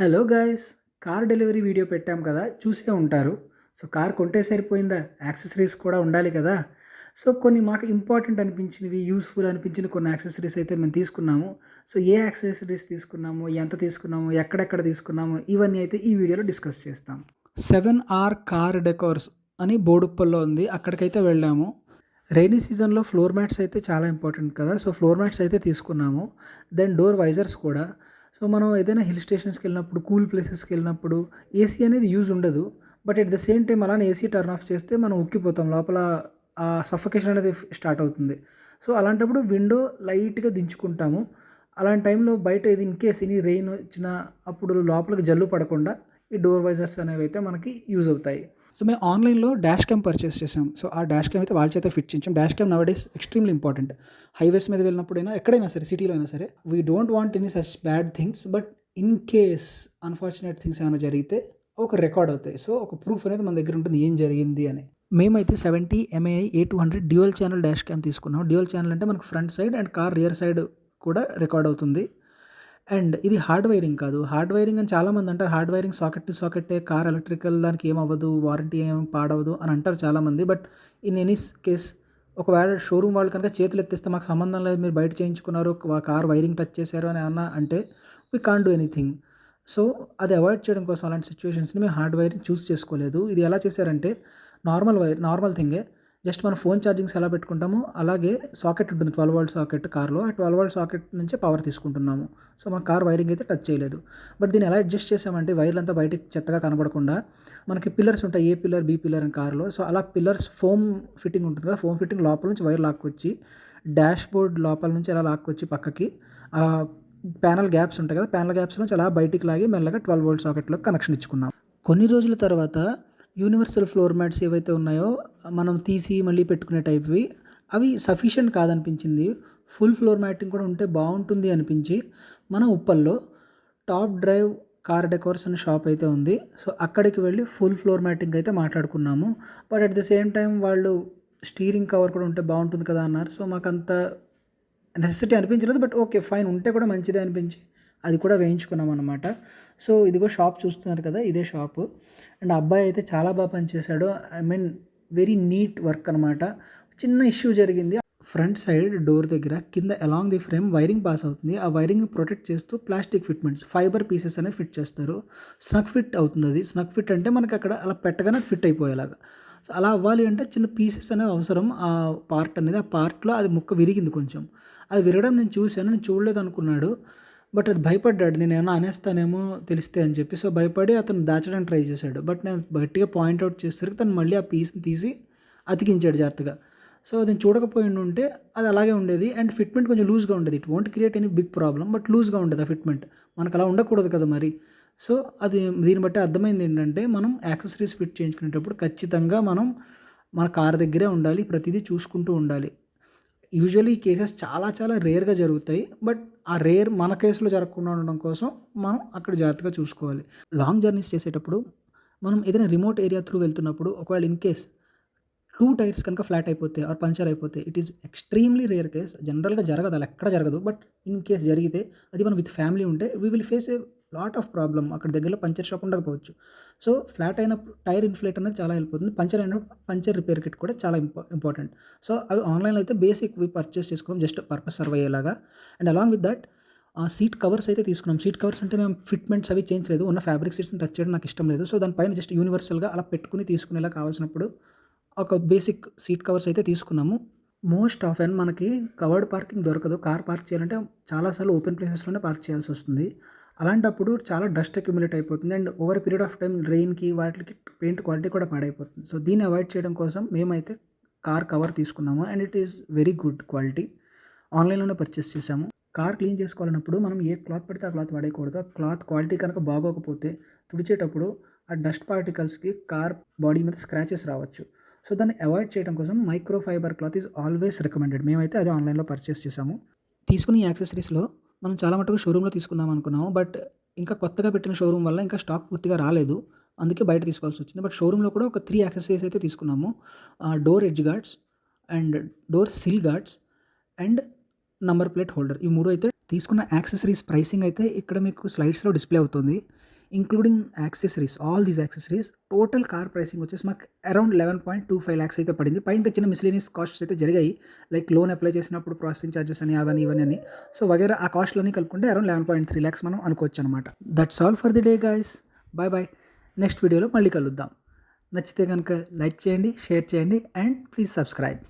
Hello guys car delivery video పెట్టాం కదా చూసే ఉంటారు. సో కార్ కొంటే సరిపోయిందా? యాక్సెసరీస్ కూడా ఉండాలి కదా. సో కొన్ని మాకు ఇంపార్టెంట్ అనిపించినవి యూస్ఫుల్ అనిపించిన కొన్ని యాక్సెసరీస్ అయితే మేము తీసుకున్నాము. సో ఏ యాక్సెసరీస్ తీసుకున్నాము ఎంత తీసుకున్నాము ఎక్కడెక్కడ తీసుకున్నాము ఇవన్నీ అయితే ఈ వీడియోలో డిస్కస్ చేస్తాం. సెవెన్ ఆర్ కార్ డెకోర్స్ అని బోడుప్పల్లో ఉంది. అక్కడికైతే వెళ్ళాము. రైనీ సీజన్లో ఫ్లోర్ మ్యాట్స్ అయితే చాలా ఇంపార్టెంట్ కదా. సో ఫ్లోర్ మ్యాట్స్ అయితే తీసుకున్నాము. దెన్ డోర్ వైజర్స్ కూడా. సో మనం ఏదైనా హిల్ స్టేషన్స్కి వెళ్ళినప్పుడు కూల్ ప్లేసెస్కి వెళ్ళినప్పుడు ఏసీ అనేది యూజ్ ఉండదు. But at the same time అలానే ఏసీ టర్న్ ఆఫ్ చేస్తే మనం ఉక్కిపోతాం. లోపల ఆ సఫకేషన్ అనేది స్టార్ట్ అవుతుంది. సో అలాంటప్పుడు విండో లైట్గా దించుకుంటాము. అలాంటి టైంలో బయట ఏది ఇన్ కేస్ ఎనీ రెయిన్ వచ్చినా అప్పుడు లోపలికి జల్లు పడకుండా ఈ డోర్ వైజర్స్ అనేవి అయితే మనకి యూజ్ అవుతాయి. సో మేము ఆన్లైన్లో డాష్ క్యామ్ పర్చేస్ చేసాం. సో ఆ డాష్ క్యామ్ అయితే వాళ్ళ చేత ఫిట్ చేయించాం. Dash cam nowadays extremely important highways మీద వెళ్ళినప్పుడైనా ఎక్కడైనా సరే సిటీలో అయినా సరే we don't want any such bad things but in case unfortunate things ఏమైనా జరిగితే ఒక రికార్డ్ అవుతాయి. సో ఒక ప్రూఫ్ అనేది మన దగ్గర ఉంటుంది ఏం జరిగింది అని. మేమైతే seventy mai A two hundred dual channel dash cam తీసుకున్నాం. డ్యూయల్ ఛానల్ అంటే మనకు front side and car rear side కూడా రికార్డ్ అవుతుంది. అండ్ ఇది హార్డ్ వైరింగ్ కాదు. హార్డ్ వైరింగ్ అని చాలామంది అంటారు. హార్డ్ వైరింగ్ సాకెట్ టు సాకెట్టే కార్ ఎలక్ట్రికల్ దానికి ఏమవ్వదు వారంటీ ఏం పాడవదు అని అంటారు చాలామంది. బట్ ఇన్ ఎనీ కేస్ ఒకవేళ షోరూమ్ వాళ్ళు కనుక చేతులు ఎత్తిస్తే మాకు సంబంధం లేదు మీరు బయట చేయించుకున్నారు కార్ వైరింగ్ టచ్ చేశారు అని అన్న అంటే we can do anything so అది అవాయిడ్ చేయడం కోసం అలాంటి సిచ్యువేషన్స్ని మేము హార్డ్ వైరింగ్ చూస్ చేసుకోలేదు. ఇది ఎలా చేశారంటే నార్మల్ వైర్ నార్మల్ థింగే జస్ట్ మనం ఫోన్ ఛార్జింగ్స్ ఎలా పెట్టుకుంటామో అలాగే సాకెట్ ఉంటుంది. ట్వెల్వ్ వోల్ట్ సాకెట్ కార్లో. ఆ ట్వెల్వ్ వోల్ట్ సాకెట్ నుంచే పవర్ తీసుకుంటున్నాము. సో మన కార్ వైరింగ్ అయితే టచ్ చేయలేదు. బట్ దీన్ని ఎలా అడ్జస్ట్ చేసామంటే వైర్లు అంతా బయటకి చెత్తగా కనబడకుండా మనకి పిల్లర్స్ ఉంటాయి. ఏ పిల్లర్ బి పిల్లర్ అని కార్లో. సో అలా పిల్లర్స్ ఫోమ్ ఫిట్టింగ్ ఉంటుంది కదా. ఫోమ్ ఫిట్టింగ్ లోపల నుంచి వైర్ లాక్కొచ్చి డాష్ బోర్డ్ లోపల నుంచి అలా లాక్కొచ్చి పక్కకి ప్యానల్ గ్యాప్స్ ఉంటాయి కదా. ప్యానల్ గ్యాప్స్ నుంచి అలా బయటికి లాగి మెల్లగా ట్వెల్వ్ వోల్ట్ సాకెట్లో కనెక్షన్ ఇచ్చుకున్నాం. కొన్ని రోజుల తర్వాత యూనివర్సల్ ఫ్లోర్ మ్యాట్స్ ఏవైతే ఉన్నాయో మనం తీసి మళ్ళీ పెట్టుకునే టైప్వి అవి సఫిషియెంట్ కాదనిపించింది. ఫుల్ ఫ్లోర్ మ్యాటింగ్ కూడా ఉంటే బాగుంటుంది అనిపించి మన ఉప్పల్లో టాప్ డ్రైవ్ కార్ డెకోర్స్ అనే షాప్ అయితే ఉంది. సో అక్కడికి వెళ్ళి ఫుల్ ఫ్లోర్ మ్యాటింగ్ అయితే మాట్లాడుకున్నాము. But at the same time వాళ్ళు స్టీరింగ్ కవర్ కూడా ఉంటే బాగుంటుంది కదా అన్నారు. సో మాకు అంత నెసెసిటీ అనిపించలేదు. బట్ ఓకే ఫైన్ ఉంటే కూడా మంచిదే అనిపించి అది కూడా వేయించుకున్నాం అనమాట సో ఇదిగో షాప్ చూస్తున్నారు కదా ఇదే షాపు. అండ్ అబ్బాయి అయితే చాలా బాగా పనిచేశాడు. I mean very neat work అనమాట చిన్న ఇష్యూ జరిగింది. ఫ్రంట్ సైడ్ డోర్ దగ్గర కింద along the frame wiring pass అవుతుంది. ఆ వైరింగ్ ప్రొటెక్ట్ చేస్తూ ప్లాస్టిక్ ఫిట్మెంట్స్ ఫైబర్ పీసెస్ అనేవి ఫిట్ చేస్తారు. స్నక్ ఫిట్ అవుతుంది అది. స్నక్ ఫిట్ అంటే మనకి అక్కడ అలా పెట్టగానే ఫిట్ అయిపోయేలాగా. సో అలా అవ్వాలి అంటే చిన్న పీసెస్ అనేవి అవసరం. ఆ పార్ట్ అనేది ఆ పార్ట్లో అది ముక్క విరిగింది కొంచెం. అది విరగడం నేను చూశాను. నేను చూడలేదు అనుకున్నాడు బట్ అది భయపడ్డాడు. నేను ఏమైనా అనేస్తానేమో తెలిస్తే అని చెప్పి. సో భయపడి అతను దాచడానికి ట్రై చేశాడు. బట్ నేను గట్టిగా పాయింట్అవుట్ చేసరికి తను మళ్ళీ ఆ పీస్ని తీసి అతికించాడు జాగ్రత్తగా. సో అది చూడకపోయి ఉంటే అది అలాగే ఉండేది. అండ్ ఫిట్మెంట్ కొంచెం లూజ్గా ఉండేది. It won't create any big problem but లూజ్గా ఉండేది ఆ ఫిట్మెంట్. మనకు అలా ఉండకూడదు కదా మరి. సో అది దీన్ని బట్టి అర్థమైంది ఏంటంటే మనం యాక్సెసరీస్ ఫిట్ చేయించుకునేటప్పుడు ఖచ్చితంగా మనం మన కార్ దగ్గరే ఉండాలి. ప్రతిదీ చూసుకుంటూ ఉండాలి. యూజువలీ ఈ కేసెస్ చాలా చాలా రేర్గా జరుగుతాయి. బట్ ఆ రేర్ మన కేసులో జరగకుండా ఉండడం కోసం మనం అక్కడ జాగ్రత్తగా చూసుకోవాలి. లాంగ్ జర్నీస్ చేసేటప్పుడు మనం ఏదైనా రిమోట్ ఏరియా త్రూ వెళ్తున్నప్పుడు ఒకవేళ ఇన్ కేస్ టూ టైర్స్ కనుక ఫ్లాట్ అయిపోతే ఆర్ పంచర్ అయిపోతే it is extremely rare case. జనరల్గా జరగదు అలా ఎక్కడ జరగదు. బట్ ఇన్ కేస్ జరిగితే అది మనం విత్ ఫ్యామిలీ ఉంటే we will face a lot of problem అక్కడ దగ్గరలో పంచర్ షాప్ ఉండకపోవచ్చు. సో ఫ్లాట్ అయినప్పుడు టైర్ ఇన్ఫ్లేట్ అనేది చాలా వెళ్ళిపోతుంది పంచర్ అయినప్పుడు పంచర్ రిపేర్ కిట్ కూడా చాలా ఇంపా ఇంపార్టెంట్ సో అవి ఆన్లైన్లో అయితే బేసిక్ వి పర్చేస్ చేసుకోవడం జస్ట్ పర్పస్ సర్వ్ అయ్యేలాగా అండ్ అలాంగ్ విత్ దట్ ఆ సీట్ కవర్స్ అయితే తీసుకున్నాం. సీట్ కవర్స్ అంటే మేము ఫిట్మెంట్స్ అవి చేంజ్ లేదు. ఉన్న ఫ్యాబ్రిక్ సీట్స్ని టచ్ చేయడం నాకు ఇష్టం లేదు. సో దానిపైన జస్ట్ యూనివర్సల్గా అలా పెట్టుకుని తీసుకునేలా కావాల్సినప్పుడు ఒక బేసిక్ సీట్ కవర్స్ అయితే తీసుకున్నాము. మోస్ట్ ఆఫ్ అండ్ మనకి కవర్డ్ పార్కింగ్ దొరకదు. కార్ పార్క్ చేయాలంటే చాలాసార్లు ఓపెన్ ప్లేసెస్లోనే పార్క్ చేయాల్సి వస్తుంది. అలాంటప్పుడు చాలా డస్ట్ అక్యుములేట్ అయిపోతుంది. And over period of time రెయిన్కి వాటికి పెయింట్ క్వాలిటీ కూడా పాడైపోతుంది. సో దీన్ని అవాయిడ్ చేయడం కోసం మేమైతే కార్ కవర్ తీసుకున్నాము. And it is very good quality ఆన్లైన్లోనే పర్చేస్ చేసాము కార్ క్లీన్ చేసుకోవాలన్నప్పుడు మనం ఏ క్లాత్ పడితే ఆ క్లాత్ వాడేయకూడదు. క్లాత్ క్వాలిటీ కనుక బాగోకపోతే తుడిచేటప్పుడు ఆ డస్ట్ పార్టికల్స్కి కార్ బాడీ మీద స్క్రాచెస్ రావచ్చు. సో దాన్ని అవాయిడ్ చేయడం కోసం micro fibre cloth is always recommended మేమైతే అదే ఆన్లైన్లో పర్చేస్ చేసాము తీసుకుని యాక్సెసరీస్లో మనం చాలా మటుకు షోరూంలో తీసుకుందాం అనుకున్నాము. బట్ ఇంకా కొత్తగా పెట్టిన షోరూమ్ వల్ల ఇంకా స్టాక్ పూర్తిగా రాలేదు. అందుకే బయట తీసుకోవాల్సి వచ్చింది. బట్ షోరూంలో కూడా ఒక త్రీ యాక్సెసరీస్ అయితే తీసుకున్నాము. Door edge guards and door sill guards and number plate holder. ఈ మూడు అయితే తీసుకున్న యాక్సెసరీస్ ప్రైసింగ్ అయితే ఇక్కడ మీకు స్లైడ్స్లో డిస్ప్లే అవుతుంది. Including accessories all these accessories total car pricing వచ్చేసి మాకు around eleven point two five lakhs అయితే పడింది. పైన చిన్న మిస్లీనియస్ కాస్ట్స్ అయితే జరిగాయి. లైక్ లోన్ అప్లై చేసినప్పుడు ప్రాసెసింగ్ ఛార్జెస్ అని అవన్నీ ఇవన్నీ అని. సో వగేరా ఆ కాస్ట్లన్నీ కలుపుకుంటే around eleven point three lakhs మనం అనుకోవచ్చు అనమాట that's all for the day guys bye bye next వీడియోలో మళ్ళీ కలుద్దాం. నచ్చితే కనుక లైక్ చేయండి షేర్ చేయండి అండ్ ప్లీజ్ సబ్స్క్రైబ్